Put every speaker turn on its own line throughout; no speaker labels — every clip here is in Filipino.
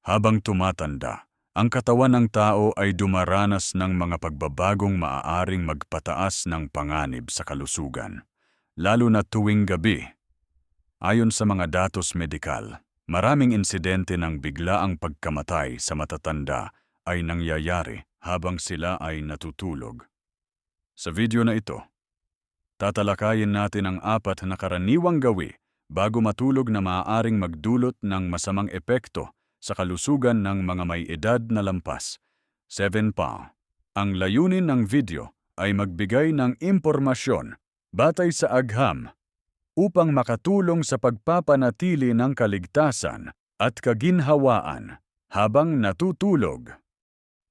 Habang tumatanda, ang katawan ng tao ay dumaranas ng mga pagbabagong maaaring magpataas ng panganib sa kalusugan, lalo na tuwing gabi. Ayon sa mga datos medikal, maraming insidente ng biglaang pagkamatay sa matatanda ay nangyayari habang sila ay natutulog. Sa video na ito, tatalakayin natin ang apat na karaniwang gawi bago matulog na maaaring magdulot ng masamang epekto sa kalusugan ng mga may edad na lampas. 7 pa. Ang layunin ng video ay magbigay ng impormasyon batay sa agham upang makatulong sa pagpapanatili ng kaligtasan at kaginhawaan habang natutulog.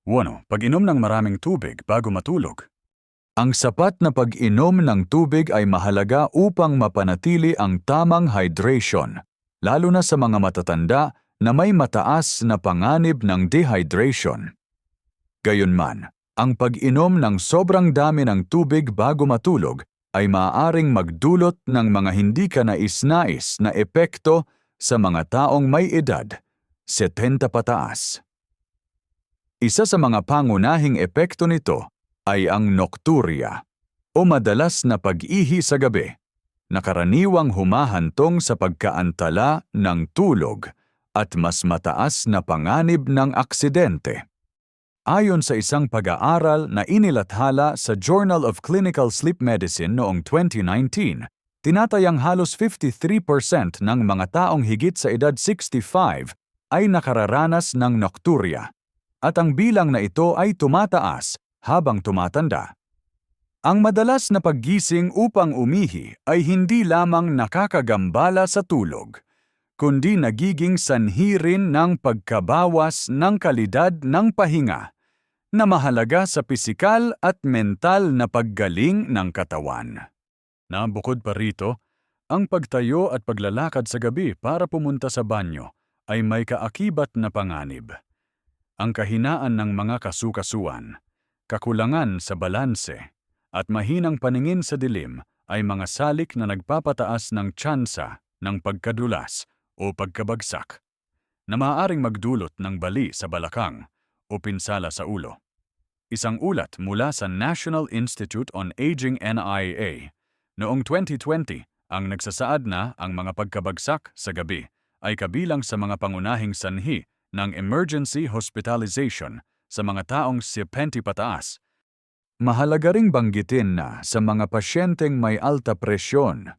1. Pag-inom ng maraming tubig bago matulog. Ang sapat na pag-inom ng tubig ay mahalaga upang mapanatili ang tamang hydration, lalo na sa mga matatanda na may mataas na panganib ng dehydration. Gayunman, ang pag-inom ng sobrang dami ng tubig bago matulog ay maaaring magdulot ng mga hindi ka nais-nais na epekto sa mga taong may edad, 70 pataas. Isa sa mga pangunahing epekto nito ay ang nocturia o madalas na pag-ihi sa gabi, na karaniwang humahantong sa pagkaantala ng tulog at mas mataas na panganib ng aksidente. Ayon sa isang pag-aaral na inilathala sa Journal of Clinical Sleep Medicine noong 2019, tinatayang halos 53% ng mga taong higit sa edad 65 ay nakararanas ng nocturia, at ang bilang na ito ay tumataas habang tumatanda. Ang madalas na paggising upang umihi ay hindi lamang nakakagambala sa tulog, kundi nagiging sanhi rin ng pagkabawas ng kalidad ng pahinga na mahalaga sa pisikal at mental na paggaling ng katawan. Na bukod pa rito, ang pagtayo at paglalakad sa gabi para pumunta sa banyo ay may kaakibat na panganib. Ang kahinaan ng mga kasukasuan, kakulangan sa balanse, at mahinang paningin sa dilim ay mga salik na nagpapataas ng tsansa ng pagkadulas o pagkabagsak na maaaring magdulot ng bali sa balakang o pinsala sa ulo. Isang ulat mula sa National Institute on Aging NIA noong 2020 ang nagsasaad na ang mga pagkabagsak sa gabi ay kabilang sa mga pangunahing sanhi ng emergency hospitalization sa mga taong 70 pataas. Mahalaga ring banggitin na sa mga pasyenteng may alta presyon,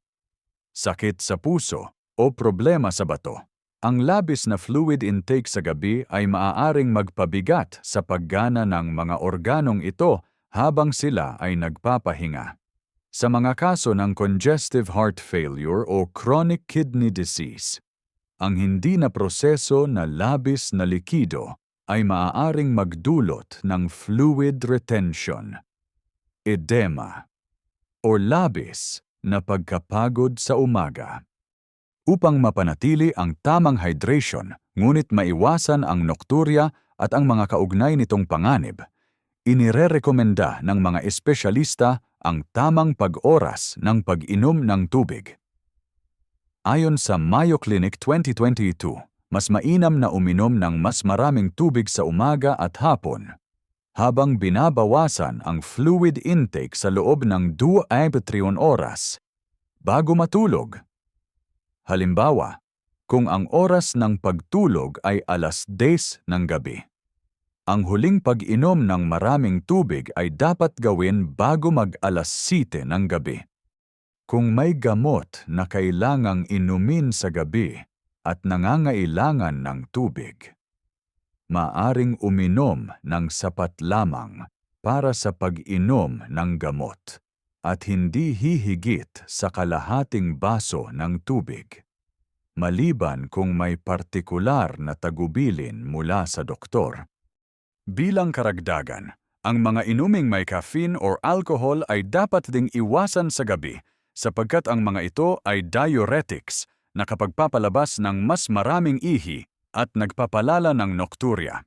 sakit sa puso o problema sa bato. Ang labis na fluid intake sa gabi ay maaaring magpabigat sa paggana ng mga organong ito habang sila ay nagpapahinga. Sa mga kaso ng congestive heart failure o chronic kidney disease, ang hindi na proseso na labis na likido ay maaaring magdulot ng fluid retention, edema, o labis na pagkapagod sa umaga upang mapanatili ang tamang hydration ngunit maiwasan ang nocturia at ang mga kaugnay nitong panganib, inirerekomenda ng mga espesyalista ang tamang pag-oras ng pag-inom ng tubig. Ayon sa Mayo Clinic 2022, mas mainam na uminom ng mas maraming tubig sa umaga at hapon habang binabawasan ang fluid intake sa loob ng 2-3 oras bago matulog. Halimbawa, kung ang oras ng pagtulog ay alas 10 ng gabi. Ang huling pag-inom ng maraming tubig ay dapat gawin bago mag-alas 7 ng gabi. Kung may gamot na kailangang inumin sa gabi at nangangailangan ng tubig, maaring uminom ng sapat lamang para sa pag-inom ng gamot at hindi hihigit sa kalahating baso ng tubig, maliban kung may partikular na tagubilin mula sa doktor. Bilang karagdagan, ang mga inuming may caffeine or alcohol ay dapat ding iwasan sa gabi sapagkat ang mga ito ay diuretics na kapagpapalabas ng mas maraming ihi at nagpapalala ng nocturia.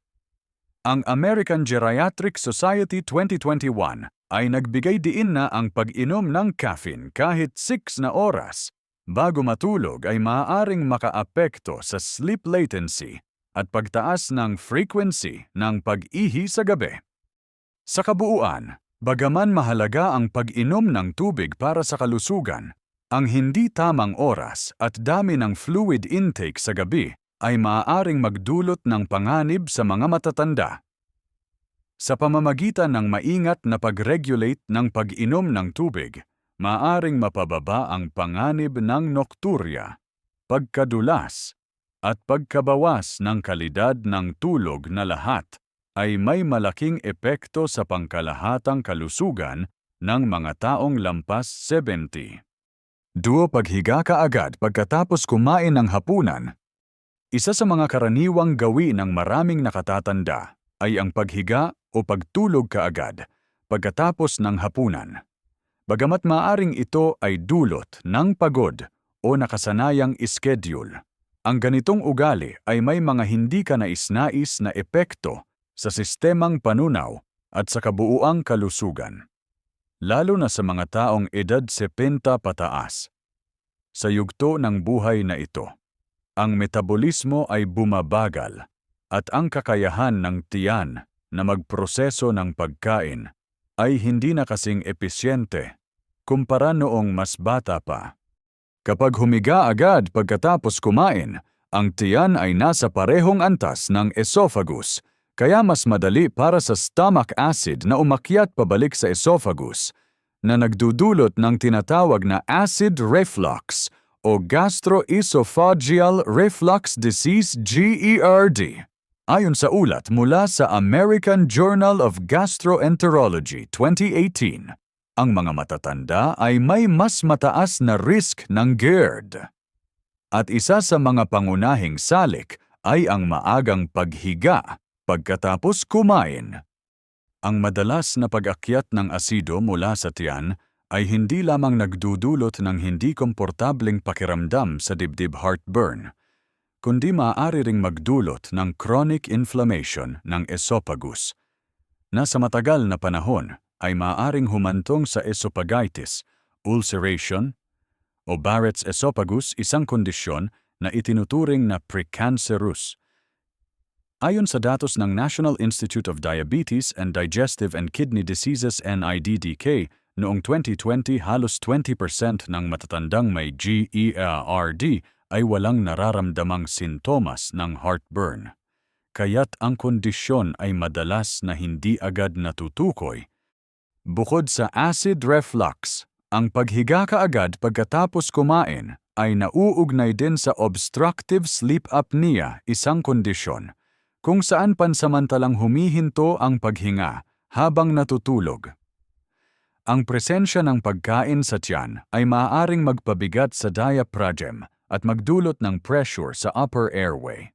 Ang American Geriatric Society 2021 ay nagbigay diin na ang pag-inom ng caffeine kahit 6 na oras bago matulog ay maaaring makaapekto sa sleep latency at pagtaas ng frequency ng pag-ihi sa gabi. Sa kabuuan, bagaman mahalaga ang pag-inom ng tubig para sa kalusugan, ang hindi tamang oras at dami ng fluid intake sa gabi ay maaaring magdulot ng panganib sa mga matatanda. Sa pamamagitan ng maingat na pag-regulate ng pag-inom ng tubig, maaring mapababa ang panganib ng nokturya, pagkadulas, at pagkabawas ng kalidad ng tulog na lahat ay may malaking epekto sa pangkalahatang kalusugan ng mga taong lampas 70. Duo paghiga ka agad pagkatapos kumain ng hapunan. Isa sa mga karaniwang gawi ng maraming nakatatanda ay ang paghiga o pagtulog kaagad pagkatapos ng hapunan. Bagamat maaring ito ay dulot ng pagod o nakasanayang schedule, ang ganitong ugali ay may mga hindi ka nais-nais na epekto sa sistemang panunaw at sa kabuuang kalusugan. Lalo na sa mga taong edad 70 pataas. Sa yugto ng buhay na ito, ang metabolismo ay bumabagal at ang kakayahan ng tiyan na magproseso ng pagkain ay hindi na kasing episyente kumpara noong mas bata pa. Kapag humiga agad pagkatapos kumain, ang tiyan ay nasa parehong antas ng esophagus, kaya mas madali para sa stomach acid na umakyat pabalik sa esophagus, na nagdudulot ng tinatawag na acid reflux o gastroesophageal reflux disease GERD. Ayon sa ulat mula sa American Journal of Gastroenterology 2018, ang mga matatanda ay may mas mataas na risk ng GERD. At isa sa mga pangunahing salik ay ang maagang paghiga pagkatapos kumain. Ang madalas na pag-akyat ng asido mula sa tiyan ay hindi lamang nagdudulot ng hindi komportableng pakiramdam sa dibdib heartburn, kundi maaari ring magdulot ng chronic inflammation ng esophagus na sa matagal na panahon ay maaaring humantong sa esophagitis, ulceration, o Barrett's esophagus isang kondisyon na itinuturing na precancerous. Ayon sa datos ng National Institute of Diabetes and Digestive and Kidney Diseases NIDDK, noong 2020 halos 20% ng matatandang may GERD ay walang nararamdamang sintomas ng heartburn. Kaya't ang kondisyon ay madalas na hindi agad natutukoy Bukod sa acid reflux, ang paghiga kaagad pagkatapos kumain ay nauugnay din sa obstructive sleep apnea, isang kondisyon, kung saan pansamantalang humihinto ang paghinga habang natutulog. Ang presensya ng pagkain sa tiyan ay maaaring magpabigat sa diaphragm at magdulot ng pressure sa upper airway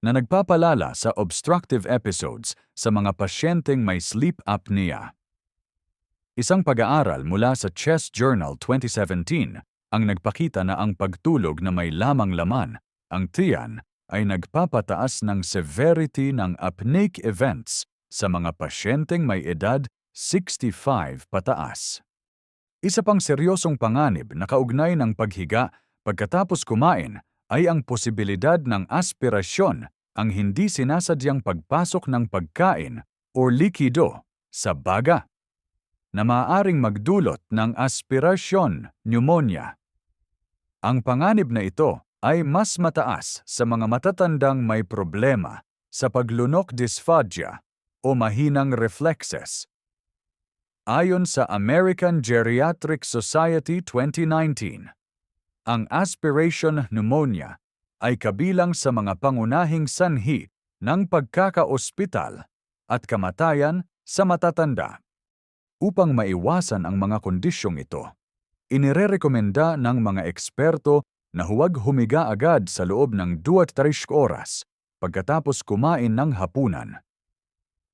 na nagpapalala sa obstructive episodes sa mga pasyenteng may sleep apnea. Isang pag-aaral mula sa Chest Journal 2017 ang nagpakita na ang pagtulog na may lamang laman, ang tiyan, ay nagpapataas ng severity ng apneic events sa mga pasyenteng may edad 65 pataas. Isa pang seryosong panganib na kaugnay ng paghiga pagkatapos kumain ay ang posibilidad ng aspirasyon ang hindi sinasadyang pagpasok ng pagkain o likido sa baga na maaaring magdulot ng aspirasyon, pneumonia. Ang panganib na ito ay mas mataas sa mga matatandang may problema sa paglunok dysphagia o mahinang reflexes. Ayon sa American Geriatric Society 2019, ang aspiration pneumonia ay kabilang sa mga pangunahing sanhi ng pagkakaospital at kamatayan sa matatanda. Upang maiwasan ang mga kondisyong ito, inirerekomenda ng mga eksperto na huwag humiga agad sa loob ng 2-3 oras pagkatapos kumain ng hapunan.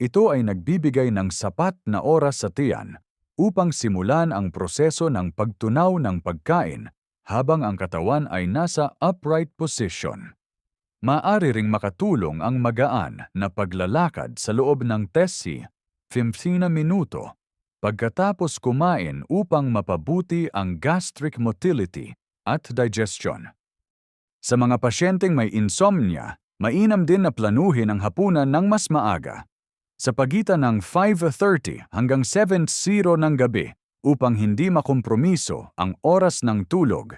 Ito ay nagbibigay ng sapat na oras sa tiyan upang simulan ang proseso ng pagtunaw ng pagkain habang ang katawan ay nasa upright position. Maari ring makatulong ang magaan na paglalakad sa loob ng tesi 15 minuto pagkatapos kumain upang mapabuti ang gastric motility at digestion. Sa mga pasyenteng may insomnia, Mainam din na planuhin ang hapunan ng mas maaga. Sa pagitan ng 5.30 hanggang 7.00 ng gabi upang hindi makompromiso ang oras ng tulog.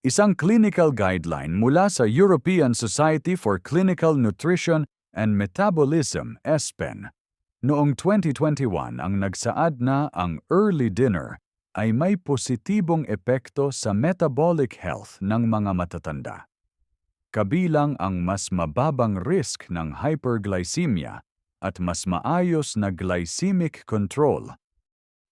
Isang clinical guideline mula sa European Society for Clinical Nutrition and Metabolism, ESPEN, noong 2021 ang nagsaad na ang early dinner ay may positibong epekto sa metabolic health ng mga matatanda. Kabilang ang mas mababang risk ng hyperglycemia at mas maayos na glycemic control.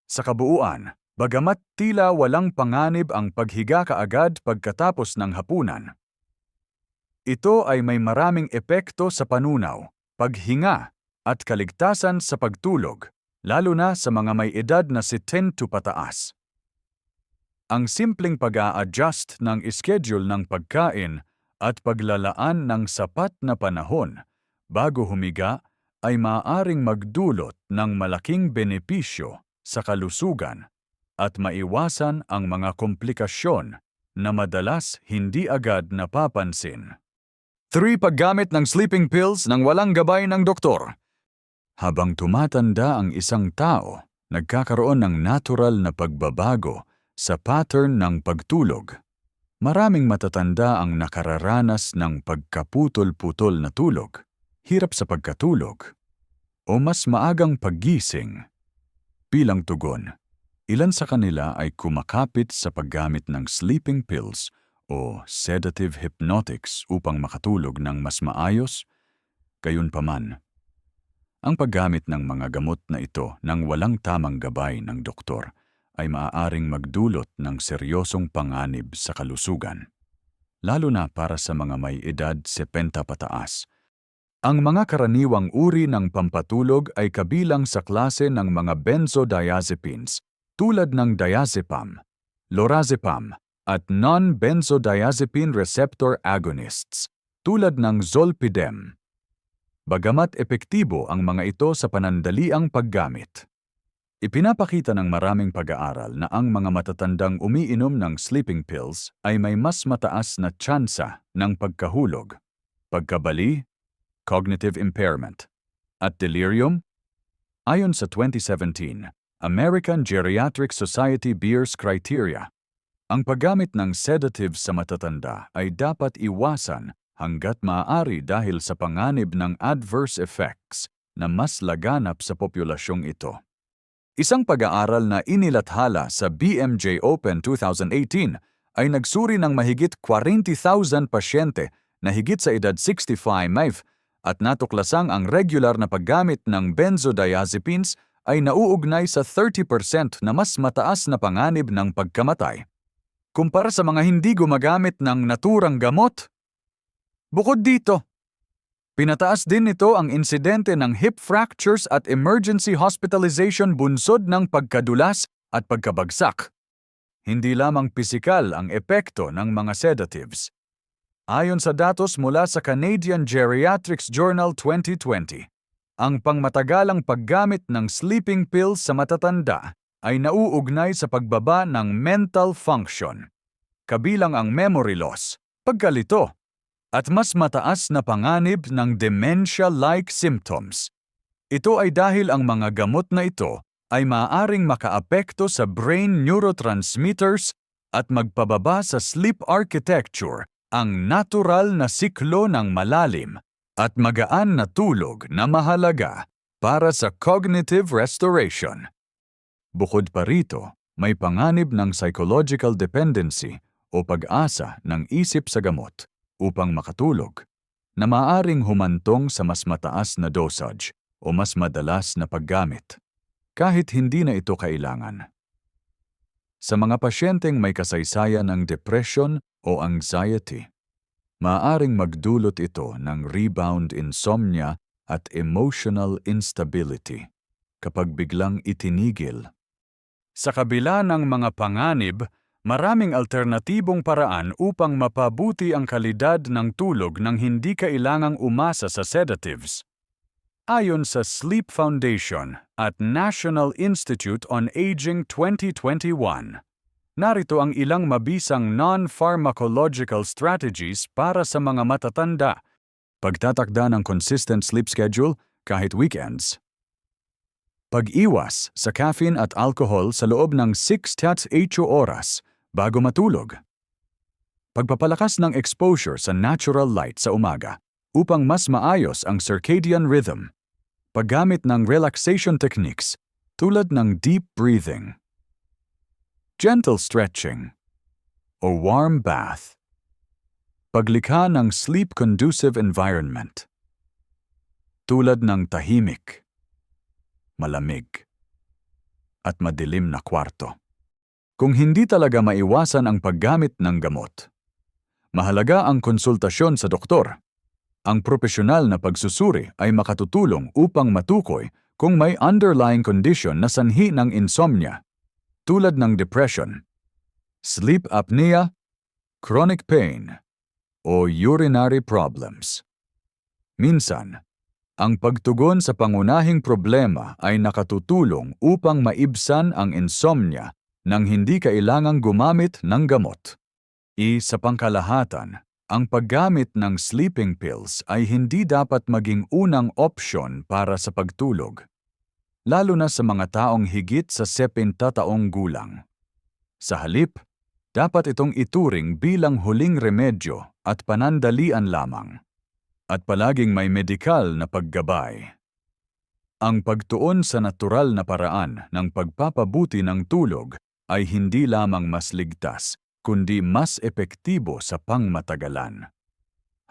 Sa kabuuan, bagamat tila walang panganib ang paghiga kaagad pagkatapos ng hapunan, ito ay may maraming epekto sa panunaw, paghinga, at kaligtasan sa pagtulog, lalo na sa mga may edad na 10 to pataas. Ang simpleng pag-a-adjust ng schedule ng pagkain at paglalaan ng sapat na panahon bago humiga ay maaaring magdulot ng malaking benepisyo sa kalusugan at maiwasan ang mga komplikasyon na madalas hindi agad napapansin. 3. Paggamit ng sleeping pills nang walang gabay ng doktor. Habang tumatanda ang isang tao, nagkakaroon ng natural na pagbabago sa pattern ng pagtulog. Maraming matatanda ang nakararanas ng pagkaputol-putol na tulog, hirap sa pagkatulog, o mas maagang paggising. Bilang tugon, ilan sa kanila ay kumakapit sa paggamit ng sleeping pills o sedative hypnotics upang makatulog ng mas maayos, gayunpaman. Ang paggamit ng mga gamot na ito nang walang tamang gabay ng doktor ay maaaring magdulot ng seryosong panganib sa kalusugan, lalo na para sa mga may edad 70 pataas. Ang mga karaniwang uri ng pampatulog ay kabilang sa klase ng mga benzodiazepines tulad ng diazepam, lorazepam, at non-benzodiazepine receptor agonists tulad ng zolpidem. Bagamat epektibo ang mga ito sa panandaliang paggamit. Ipinapakita ng maraming pag-aaral na ang mga matatandang umiinom ng sleeping pills ay may mas mataas na tsansa ng pagkahulog, pagkabali, cognitive impairment, at delirium. Ayon sa 2017 American Geriatric Society Beers Criteria, ang paggamit ng sedatives sa matatanda ay dapat iwasan hanggat maaari dahil sa panganib ng adverse effects na mas laganap sa populasyong ito. Isang pag-aaral na inilathala sa BMJ Open 2018 ay nagsuri ng mahigit 40,000 pasyente na higit sa edad 65 at natuklasang ang regular na paggamit ng benzodiazepines ay nauugnay sa 30% na mas mataas na panganib ng pagkamatay kumpara sa mga hindi gumagamit ng naturang gamot. Bukod dito, pinataas din nito ang insidente ng hip fractures at emergency hospitalization bunsod ng pagkadulas at pagkabagsak. Hindi lamang pisikal ang epekto ng mga sedatives. Ayon sa datos mula sa Canadian Geriatrics Journal 2020, ang pangmatagalang paggamit ng sleeping pills sa matatanda ay nauugnay sa pagbaba ng mental function, kabilang ang memory loss, pagkalito, at mas mataas na panganib ng dementia-like symptoms. Ito ay dahil ang mga gamot na ito ay maaaring makaapekto sa brain neurotransmitters at magpababa sa sleep architecture, ang natural na siklo ng malalim at magaan na tulog na mahalaga para sa cognitive restoration. Bukod pa rito, may panganib ng psychological dependency o pag-asa ng isip sa gamot upang makatulog na maaring humantong sa mas mataas na dosage o mas madalas na paggamit, kahit hindi na ito kailangan. Sa mga pasyenteng may kasaysayan ng depression o anxiety, maaring magdulot ito ng rebound insomnia at emotional instability kapag biglang itinigil sa kabila ng mga panganib, maraming alternatibong paraan upang mapabuti ang kalidad ng tulog nang hindi kailangang umasa sa sedatives. Ayon sa Sleep Foundation at National Institute on Aging 2021, narito ang ilang mabisang non-pharmacological strategies para sa mga matatanda Pagtatakda ng consistent sleep schedule kahit weekends. Pag-iwas sa caffeine at alcohol sa loob ng 6 to 8 oras bago matulog. Pagpapalakas ng exposure sa natural light sa umaga upang mas maayos ang circadian rhythm. Paggamit ng relaxation techniques tulad ng deep breathing, gentle stretching, o warm bath. Paglikha ng sleep-conducive environment. Tulad ng tahimik, malamig, at madilim na kwarto. Kung hindi talaga maiwasan ang paggamit ng gamot, mahalaga ang konsultasyon sa doktor. Ang propesyonal na pagsusuri ay makatutulong upang matukoy kung may underlying condition na sanhi ng insomnia, tulad ng depression, sleep apnea, chronic pain, o urinary problems. Minsan, ang pagtugon sa pangunahing problema ay nakatutulong upang maibsan ang insomnia nang hindi kailangang gumamit ng gamot. I sa pangkalahatan, ang paggamit ng sleeping pills ay hindi dapat maging unang opsyon para sa pagtulog, lalo na sa mga taong higit sa 70 taong gulang. Sa halip, dapat itong ituring bilang huling remedyo at panandalian lamang. At palaging may medikal na paggabay. Ang pagtuon sa natural na paraan ng pagpapabuti ng tulog ay hindi lamang mas ligtas, kundi mas epektibo sa pangmatagalan.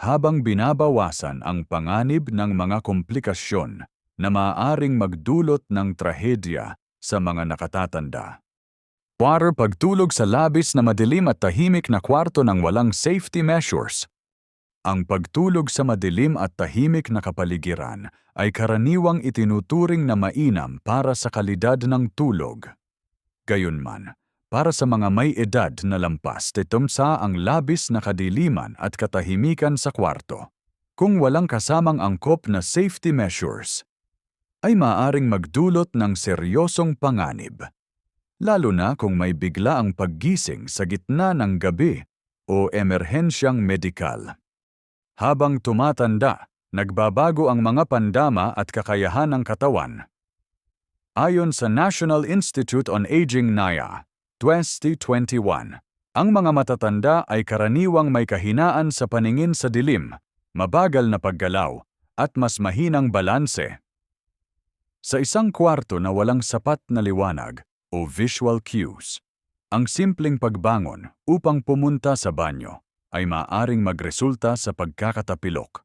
Habang binabawasan ang panganib ng mga komplikasyon na maaaring magdulot ng trahedya sa mga nakatatanda. Water pagtulog sa labis na madilim at tahimik na kwarto ng walang safety measures. Ang pagtulog sa madilim at tahimik na kapaligiran ay karaniwang itinuturing na mainam para sa kalidad ng tulog. Gayunman, para sa mga may edad na lampas, titumsa ang labis na kadiliman at katahimikan sa kwarto. Kung walang kasamang angkop na safety measures, ay maaring magdulot ng seryosong panganib lalo na kung may bigla ang paggising sa gitna ng gabi o emerhensyang medikal. Habang tumatanda, nagbabago ang mga pandama at kakayahan ng katawan. Ayon sa National Institute on Aging NIA, 2021, ang mga matatanda ay karaniwang may kahinaan sa paningin sa dilim, mabagal na paggalaw, at mas mahinang balanse. Sa isang kwarto na walang sapat na liwanag, o visual cues. Ang simpleng pagbangon upang pumunta sa banyo ay maaring magresulta sa pagkakatapilok,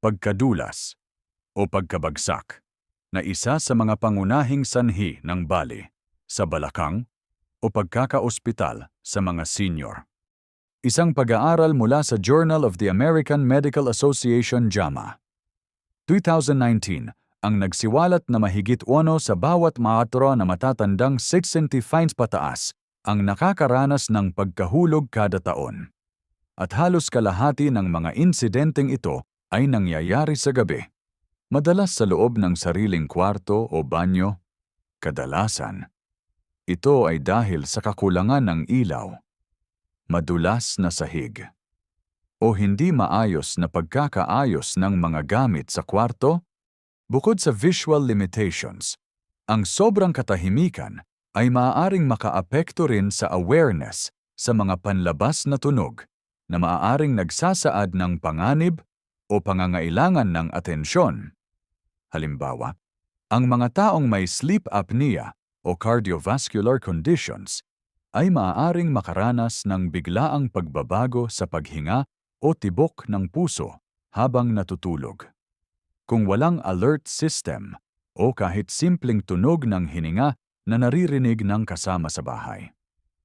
pagkadulas, o pagkabagsak na isa sa mga pangunahing sanhi ng bali sa balakang o pagkakaospital sa mga senior. Isang pag-aaral mula sa Journal of the American Medical Association JAMA. 2019 ang nagsiwalat na mahigit uno sa bawat maatro na matatandang 65 pataas ang nakakaranas ng pagkahulog kada taon. At halos kalahati ng mga insidenteng ito ay nangyayari sa gabi. Madalas sa loob ng sariling kwarto o banyo. Kadalasan, ito ay dahil sa kakulangan ng ilaw, madulas na sahig, o hindi maayos na pagkakaayos ng mga gamit sa kwarto Bukod sa visual limitations, ang sobrang katahimikan ay maaaring makaapekto rin sa awareness sa mga panlabas na tunog na maaaring nagsasaad ng panganib o pangangailangan ng atensyon. Halimbawa, ang mga taong may sleep apnea o cardiovascular conditions ay maaaring makaranas ng biglaang pagbabago sa paghinga o tibok ng puso habang natutulog kung walang alert system o kahit simpleng tunog ng hininga na naririnig ng kasama sa bahay.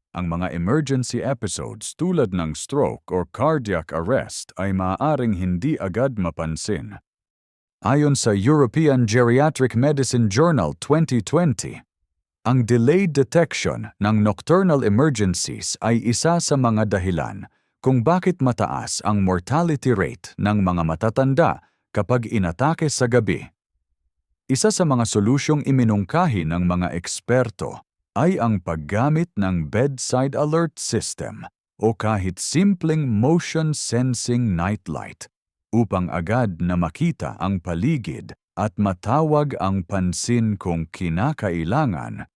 Ang mga emergency episodes tulad ng stroke or cardiac arrest ay maaaring hindi agad mapansin. Ayon sa European Geriatric Medicine Journal 2020, ang delayed detection ng nocturnal emergencies ay isa sa mga dahilan kung bakit mataas ang mortality rate ng mga matatanda kapag inatake sa gabi. Isa sa mga solusyong iminungkahi ng mga eksperto ay ang paggamit ng bedside alert system o kahit simpleng motion sensing nightlight upang agad na makita ang paligid at matawag ang pansin kung kinakailangan.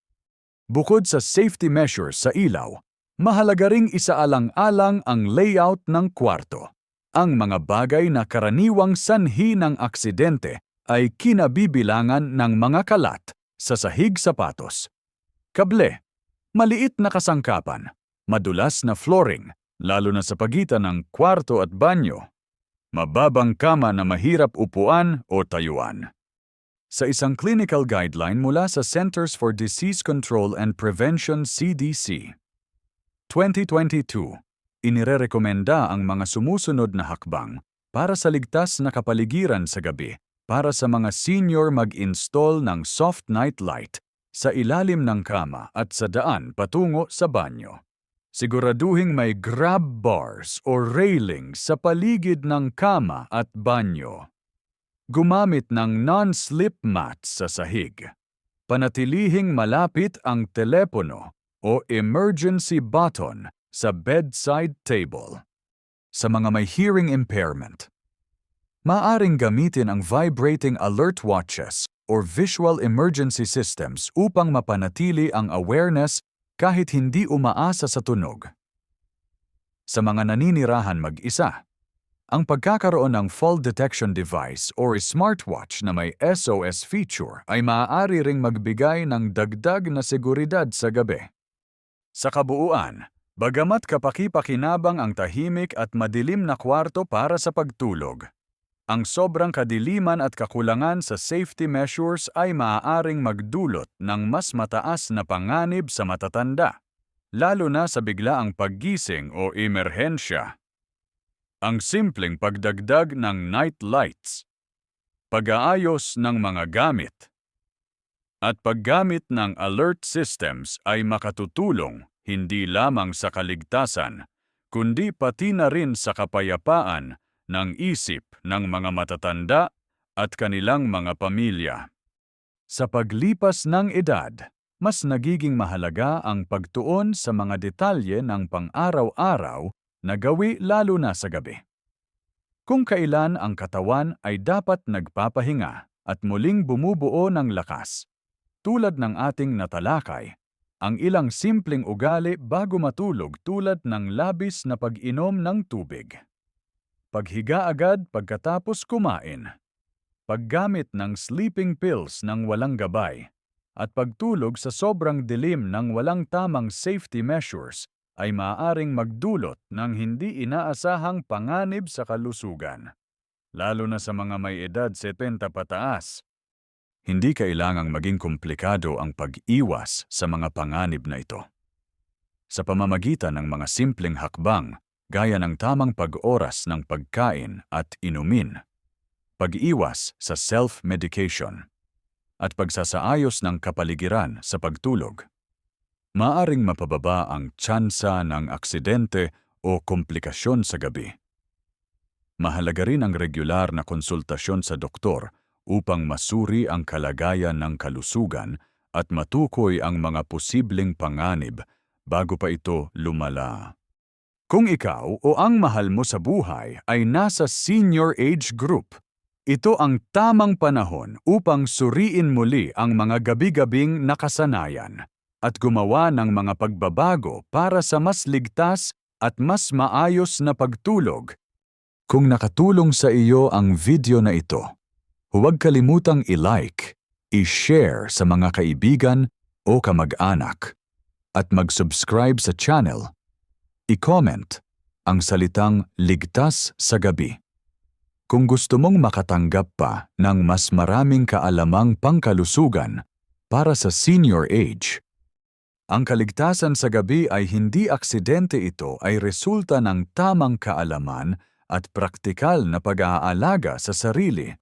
Bukod sa safety measures sa ilaw, mahalaga ring isaalang-alang ang layout ng kwarto. Ang mga bagay na karaniwang sanhi ng aksidente ay kinabibilangan ng mga kalat sa sahig sapatos. Kable, maliit na kasangkapan, madulas na flooring, lalo na sa pagitan ng kwarto at banyo, mababang kama na mahirap upuan o tayuan. Sa isang clinical guideline mula sa Centers for Disease Control and Prevention CDC, 2022, inirerekomenda ang mga sumusunod na hakbang para sa ligtas na kapaligiran sa gabi para sa mga senior mag-install ng soft night light sa ilalim ng kama at sa daan patungo sa banyo. Siguraduhing may grab bars o railing sa paligid ng kama at banyo. Gumamit ng non-slip mat sa sahig. Panatilihing malapit ang telepono o emergency button sa bedside table. Sa mga may hearing impairment, maaring gamitin ang vibrating alert watches or visual emergency systems upang mapanatili ang awareness kahit hindi umaasa sa tunog. Sa mga naninirahan mag-isa, ang pagkakaroon ng fall detection device or smartwatch na may SOS feature ay maaari ring magbigay ng dagdag na seguridad sa gabi. Sa kabuuan, bagamat kapaki-pakinabang ang tahimik at madilim na kwarto para sa pagtulog, ang sobrang kadiliman at kakulangan sa safety measures ay maaaring magdulot ng mas mataas na panganib sa matatanda, lalo na sa biglaang paggising o emerhensya. Ang simpleng pagdagdag ng night lights, pag-aayos ng mga gamit, at paggamit ng alert systems ay makatutulong hindi lamang sa kaligtasan, kundi pati na rin sa kapayapaan ng isip ng mga matatanda at kanilang mga pamilya. Sa paglipas ng edad, mas nagiging mahalaga ang pagtuon sa mga detalye ng pang-araw-araw na gawi lalo na sa gabi. Kung kailan ang katawan ay dapat nagpapahinga at muling bumubuo ng lakas. Tulad ng ating natalakay, ang ilang simpleng ugali bago matulog tulad ng labis na pag-inom ng tubig. Paghiga agad pagkatapos kumain, paggamit ng sleeping pills ng walang gabay, at pagtulog sa sobrang dilim ng walang tamang safety measures ay maaaring magdulot ng hindi inaasahang panganib sa kalusugan, lalo na sa mga may edad 70 pataas. Hindi kailangang maging komplikado ang pag-iwas sa mga panganib na ito. Sa pamamagitan ng mga simpleng hakbang, gaya ng tamang pag-oras ng pagkain at inumin, pag-iwas sa self-medication, at pagsasaayos ng kapaligiran sa pagtulog. Maaring mapababa ang tsansa ng aksidente o komplikasyon sa gabi. Mahalaga rin ang regular na konsultasyon sa doktor upang masuri ang kalagayan ng kalusugan at matukoy ang mga posibleng panganib bago pa ito lumala. Kung ikaw o ang mahal mo sa buhay ay nasa senior age group, ito ang tamang panahon upang suriin muli ang mga gabi-gabing nakasanayan at gumawa ng mga pagbabago para sa mas ligtas at mas maayos na pagtulog. Kung nakatulong sa iyo ang video na ito, huwag kalimutang i-like, i-share sa mga kaibigan o kamag-anak, at mag-subscribe sa channel. I-comment ang salitang ligtas sa gabi. Kung gusto mong makatanggap pa ng mas maraming kaalamang pangkalusugan para sa senior age, ang kaligtasan sa gabi ay hindi aksidente ito ay resulta ng tamang kaalaman at praktikal na pag-aalaga sa sarili